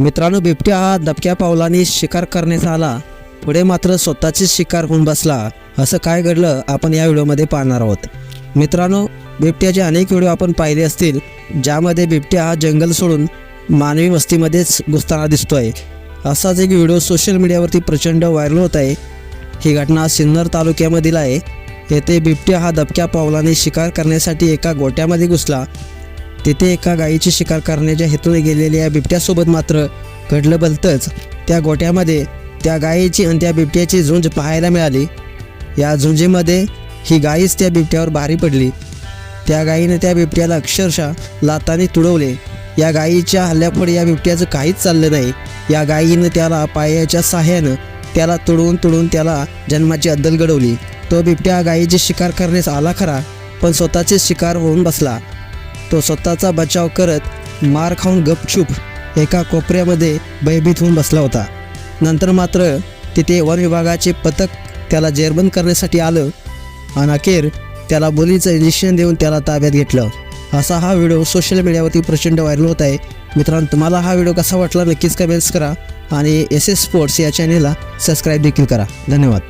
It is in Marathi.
मित्रांनो बिबट्या हा दबक्या पावलाने शिकार करण्याचा आला. पुढे मात्र स्वतःचीच शिकार होऊन बसला. असं काय घडलं आपण या व्हिडिओमध्ये पाहणार आहोत. मित्रांनो बिबट्याचे अनेक व्हिडिओ आपण पाहिले असतील ज्यामध्ये बिबट्या हा जंगल सोडून मानवी वस्तीमध्येच घुसताना दिसतोय. असाच एक व्हिडिओ सोशल मीडियावरती प्रचंड व्हायरल होत आहे. ही घटना सिन्नर तालुक्यामधील आहे. येथे बिबट्या हा दबक्या पावलाने शिकार करण्यासाठी एका गोट्यामध्ये घुसला. तेथे एका गायीची शिकार करण्याच्या हेतूने गेलेल्या या बिबट्यासोबत मात्र घडलं बलतच त्या गोट्यामध्ये त्या गायीची आणि त्या बिबट्याची झुंज पाहायला मिळाली. या झुंजीमध्ये ही गायीच त्या बिबट्यावर भारी पडली. त्या गायीने त्या बिबट्याला अक्षरशः लाताने तुडवले. या गायीच्या हल्ल्यापुढे या बिबट्याचं काहीच चाललं नाही. या गायीनं त्याला पायाच्या साह्यानं त्याला तुडवून तुडवून त्याला जन्माची अद्दल घडवली. तो बिबट्या गायीची शिकार करण्यास आला खरा पण स्वतःचे शिकार होऊन बसला. तो स्वतःचा बचाव करत मार खाऊन गपचूप एका कोपऱ्यामध्ये भयभीत होऊन बसला होता. नंतर मात्र तिथे वन विभागाचे पथक त्याला जेरबंद करण्यासाठी आलं. आणि अखेर त्याला बोलीचं इंजेक्शन देऊन त्याला ताब्यात घेतलं. असा हा व्हिडिओ सोशल मीडियावरती प्रचंड व्हायरल होत आहे. मित्रांनो तुम्हाला हा व्हिडिओ कसा वाटला नक्कीच कमेंट्स करा आणि एस एस स्पोर्ट्स या चॅनेलला सबस्क्राईब देखील करा. धन्यवाद.